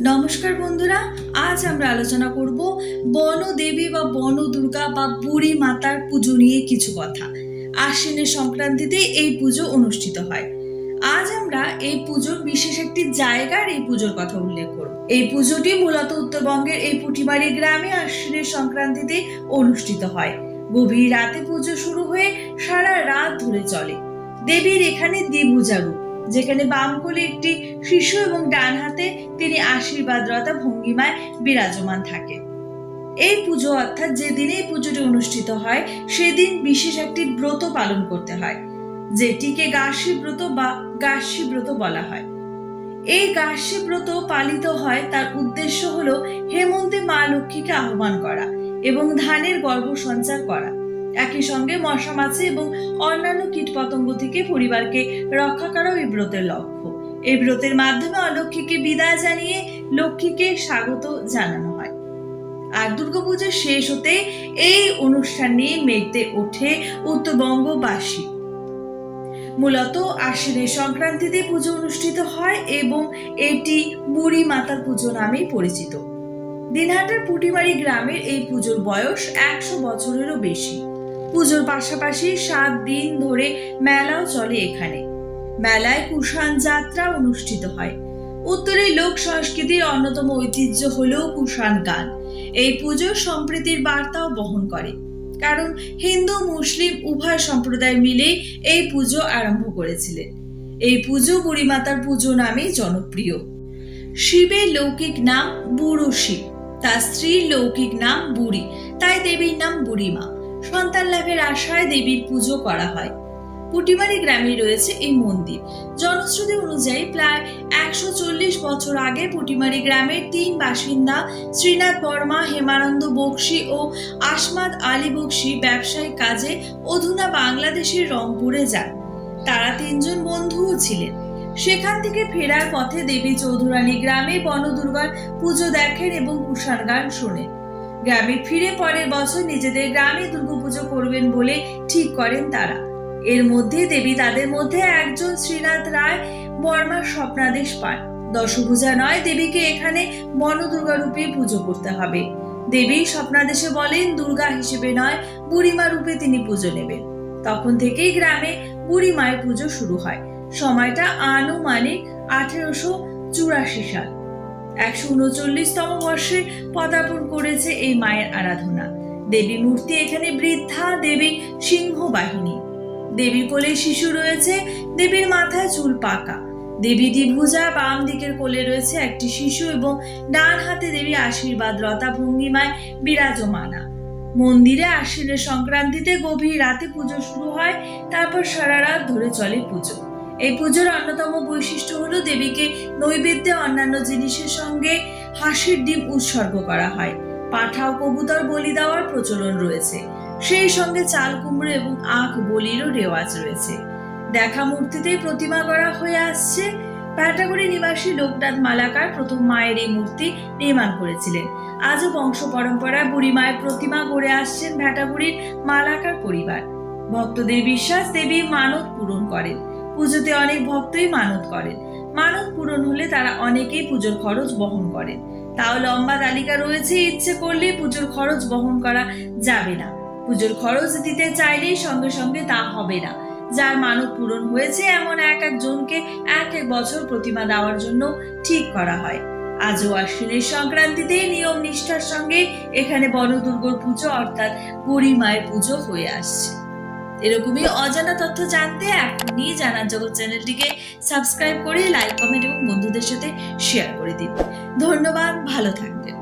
নমস্কার বন্ধুরা, আজ আমরা আলোচনা করব বনদেবী বা বন দুর্গা বা বুড়ি মাতার পুজো নিয়ে কিছু কথা। আশ্বিনের সংক্রান্তিতে এই পুজো অনুষ্ঠিত হয়। আজ আমরা এই পুজোর বিশেষ একটি জায়গার এই পুজোর কথা উল্লেখ করব। এই পুজোটি মূলত উত্তরবঙ্গের এই পুটিমারি গ্রামে আশ্বিনের সংক্রান্তিতে অনুষ্ঠিত হয়। গভীর রাতে পুজো শুরু হয়ে সারা রাত ধরে চলে। দেবীর এখানে দ্বিভুজা রূপ। যেখানে বাম কোলে একটি শিশু এবং ডান হাতে তিনি আশীর্বাদরতা ভঙ্গিমায় বিরাজমান থাকে। এই পুজো অর্থাৎ যেদিন এই পুজোটি অনুষ্ঠিত হয়, সেদিন বিশেষ একটি ব্রত পালন করতে হয়, যেটিকে গার্ষী ব্রত বা গার্ষী ব্রত বলা হয়। এই গার্ষী ব্রত পালিত হয়, তার উদ্দেশ্য হলো হেমন্তে মা লক্ষ্মীকে আহ্বান করা এবং ধানের গর্ভ সঞ্চার করা। একই সঙ্গে মশা মাছি এবং অন্যান্য কীটপতঙ্গ থেকে পরিবারকে রক্ষা করাও এই ব্রতের লক্ষ্য। এই ব্রতের মাধ্যমে অলক্ষ্মীকে বিদায় জানিয়ে লক্ষ্মীকে স্বাগত জানানো হয়। আর দুর্গাপুজো শেষ হতে এই অনুষ্ঠান নিয়ে মেতে ওঠে উত্তরবঙ্গবাসী মূলত আশ্বিনের সংক্রান্তিতে পুজো অনুষ্ঠিত হয় এবং এটি বুড়ি মাতার পুজো নামেই পরিচিত। দিনহাটার পুটিমারি গ্রামের এই পুজোর বয়স একশো বছরেরও বেশি। পুজোর পাশাপাশি সাত দিন ধরে মেলাও চলে এখানে। মেলায় কুষাণ যাত্রা অনুষ্ঠিত হয়। উত্তরের লোক সংস্কৃতির অন্যতম ঐতিহ্য হল কুষাণ গান। এই পুজো সম্প্রীতির বার্তাও বহন করে। কারণ হিন্দু, মুসলিম উভয় সম্প্রদায় মিলে এই পুজো আরম্ভ করেছিলেন। এই পুজো বুড়িমাতার পুজো নামেই জনপ্রিয়। শিবের লৌকিক নাম বুড়ো শিব। তার স্ত্রীর লৌকিক নাম বুড়ি। তাই দেবীর নাম বুড়িমা। সন্তান লাভের আশায় দেবীর পুজো করা হয়। পুটিমারি গ্রামে রয়েছে এই মন্দির। জনশ্রুতি অনুযায়ী প্রায় একশো চল্লিশ বছর আগে পুটিমারি গ্রামের তিন বাসিন্দা শ্রীনাথ বর্মা, হেমানন্দ বক্সি ও আসমাদ আলী বক্সি ব্যবসায়িক কাজে অধুনা বাংলাদেশের রংপুরে যান। তারা তিনজন বন্ধুও ছিলেন। সেখান থেকে ফেরার পথে দেবী চৌধুরানী গ্রামে বনদুর্গার পুজো দেখেন এবং কুষাণ গান শোনেন। গ্রামে ফিরে পরের বছর নিজেদের গ্রামে দুর্গাপুজো করবেন বলে ঠিক করেন তারা। এর মধ্যে দেবী তাদের মধ্যে একজন শ্রীনাথ রায় বর্মার স্বপ্নাদেশ পান। দশভূজা নয়, দেবীকে এখানে বনদুর্গা রূপে পুজো করতে হবে। দেবী স্বপ্নাদেশে বলেন, দুর্গা হিসেবে নয়, বুড়িমা রূপে তিনি পুজো নেবেন। তখন থেকেই গ্রামে বুড়ি মায়ের পুজো শুরু হয়। সময়টা আনুমানিক আঠেরোশো চুরাশি সাল। একশো উনচল্লিশতম বর্ষে পদার্পণ করেছে এই মায়ের আরাধনা। দেবী মূর্তি এখানে বৃদ্ধা, দেবী সিংহ বাহিনী দেবীর কোলে শিশু রয়েছে, দেবীর মাথায় চুল পাকা। দেবী দ্বিভুজা বাম দিকের কোলে রয়েছে একটি শিশু এবং ডান হাতে দেবী আশীর্বাদ লতা ভঙ্গিমায় বিরাজমানা। মন্দিরে আশ্বিনের সংক্রান্তিতে গভীর রাতে পুজো শুরু হয়, তারপর সারা রাত ধরে চলে পুজো। এই পুজোর অন্যতম বৈশিষ্ট্য হলো দেবীকে নৈবেদ্যে অন্যান্য জিনিসের সঙ্গে হাসির ডিম উৎসর্গ করা হয়। পাঠা ও কবুতর বলি দেওয়ার প্রচলন রয়েছে। সেই সঙ্গে চাল কুমড়ো এবং আখ বলিরও রেওয়াজ রয়েছে। দেখা মূর্তিতেই প্রতিমা করা হয়ে আসছে। প্যাটাগরি নিবাসী লোকনাথ মালাকার প্রথম মায়ের এই মূর্তি নির্মাণ করেছিলেন। আজও বংশ পরম্পরায় বুড়ি মায়ের প্রতিমা গড়ে আসছেন ভ্যাটাগুড়ির মালাকার পরিবার। ভক্তদের বিশ্বাস দেবী মানত পূরণ করেন। পুজোতে অনেক ভক্তই মানত করেন। মানত পূরণ হলে তারা অনেকেই পুজোর খরচ বহন করেন। তাও লম্বা তালিকা রয়েছে, ইচ্ছে করলে পুজোর খরচ বহন করা যাবে না। পুজোর খরচ দিতে চাইলেই সঙ্গে সঙ্গে তা হবে না। যার মানত পূরণ হয়েছে, এমন এক একজনকে এক এক বছর প্রতিমা দেওয়ার জন্য ঠিক করা হয়। আজও আশ্বিনের সংক্রান্তিতে নিয়ম নিষ্ঠার সঙ্গে এখানে বনদুর্গর পুজো অর্থাৎ বুড়ি পুজো হয়ে আসছে। এরকমই অজানা তথ্য জানতে এখনই জানার জগৎ চ্যানেলটিকে সাবস্ক্রাইব করে লাইক কমেন্ট এবং বন্ধুদের সাথে শেয়ার করে দিন। ধন্যবাদ, ভালো থাকবেন।